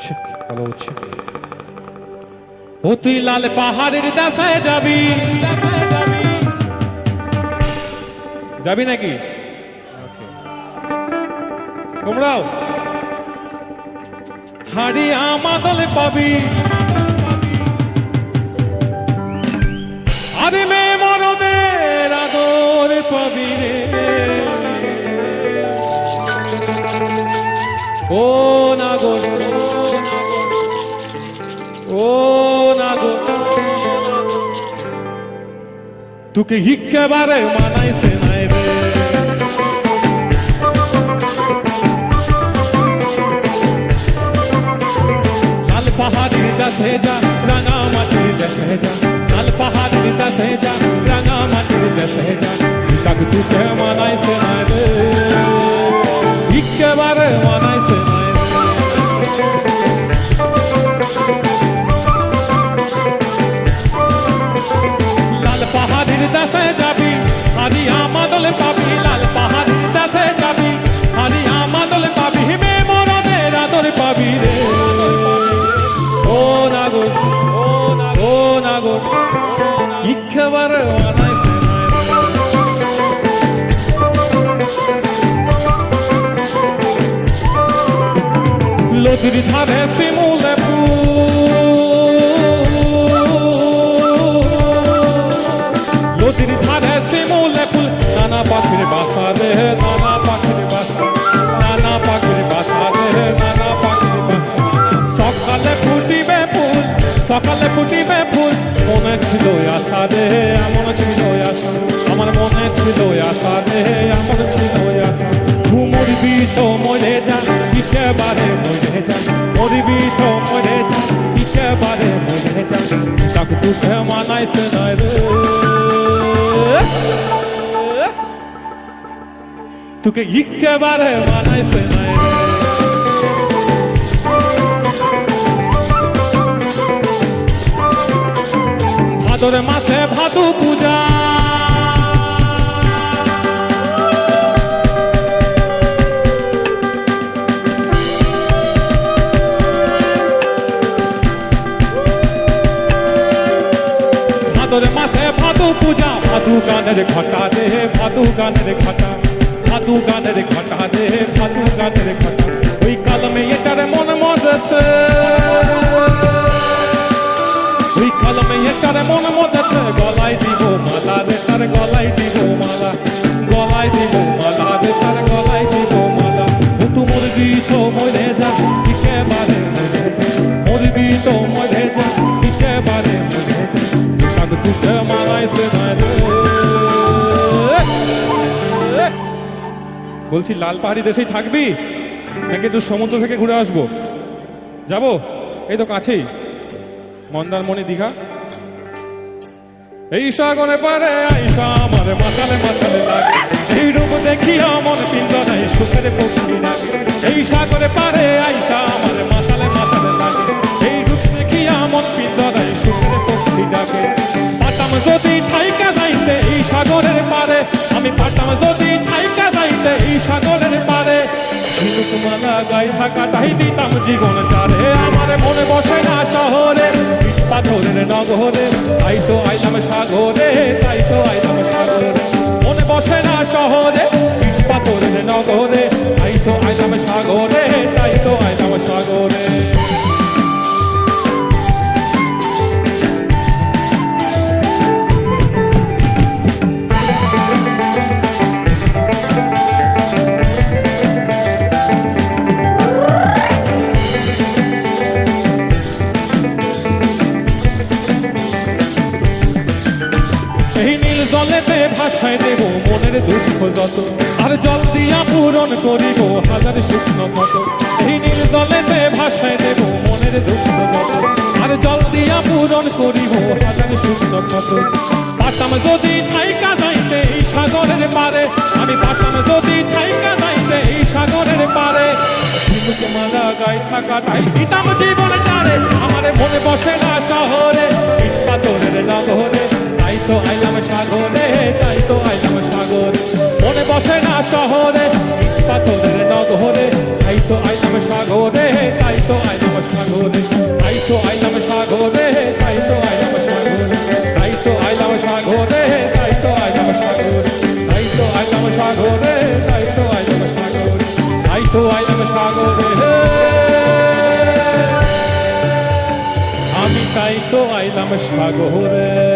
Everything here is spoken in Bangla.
হচ্ছে ভালো হচ্ছে ও তুই লাল পাহাড়ের দাসায় যাবি। যাবি নাকি? তোমরাও? হাড়ি আমাদলে পাবি। আরে মে মরদের আদর পাবি রে। ও নাগর। ও নাগর তোকে হিক্কেবারে মানাইছে নাই রে লাল পাহাড়ের দাসে যা রাঙা মাটির দেশে যা লাল পাহাড়ের দাসে যা রাঙা মাটির দেশে যা তাক তুকে মানাইছে নদীর ধারে নদীর ধারে শিমুলে ফুল। নানা পাখির বাসা রে, নানা পাখির বাসা নানা পাখির বাসা রে নানা পাখির বাসা। সকালে ফুটিবে ফুল, সকালে ফুটিবে তুকে মানাইছে নয় রে তোকে একেবারে মানাইছে নয় রে ভাদর মাসে ভাদু পূজা ভাদর মাসে ভাদু পূজা, ভাদু গানের ঘটা দে, ভাদু গানের ঘটা, ভাদু গানের ঘটা দে, ভাদু গানের ঘটা। ওই কালমে এটার মন মজেছে। ওই কালমে এটার মন মজেছে, গলায় দিব মালা রে, তার গলায় দিব বলছি, লাল পাহাড়ি দেশেই থাকবি? নাকি একটু সমুদ্র থেকে ঘুরে আসব? যাব? এই তো কাছেই। মন্দারমণি দীঘা। এই সাগরে পারে আইসা আমার মাথালে মাথালে লাগে এই রূপ দেখি আমার পিঞ্জ নাই সুখের মালা গাই থাকাটাই দিতাম জীবন চারে আমার মনে বসে না শহরে পাথরের নগরে। তাই তো আইলাম সাগরে, তাই তো আইলাম সাগরে। মনে বসে না যত আর জল দিয়া পূরণ করিব হাজার শুকনো কত এই নীল জলেতে ভাসায় দেব মনের দুঃখ যত আর জল দিয়া পূরণ করিব হাজার শুকনো কত পাতাম যদি থাইকা যাইতে এই সাগরের পারে, আমি পাতাম যদি থাইকা যাইতে এই সাগরের পারে। ঝিনুক মালা গায়ে থাকাটাই দিতাম জীবন টারে আমার মনে বসে না শহরে পাথরের নগরে। তাই তো আইলাম সাগরে, তাই তো আইলাম সাগরে। শহরে পাথরের নগরে তাই তো আইলাম সাগরে তাই তো আইলাম সাগরে তাই তো আইলাম সাগরে তাই তো আইলাম সাগরে তাই তো আইলাম সাগরে তাই তো আইলাম সাগরে তাই তো আইলাম সাগরে তাই তো আইলাম সাগরে তাই তো আইলাম সাগরে আমি তাই তো আইলাম সাগরে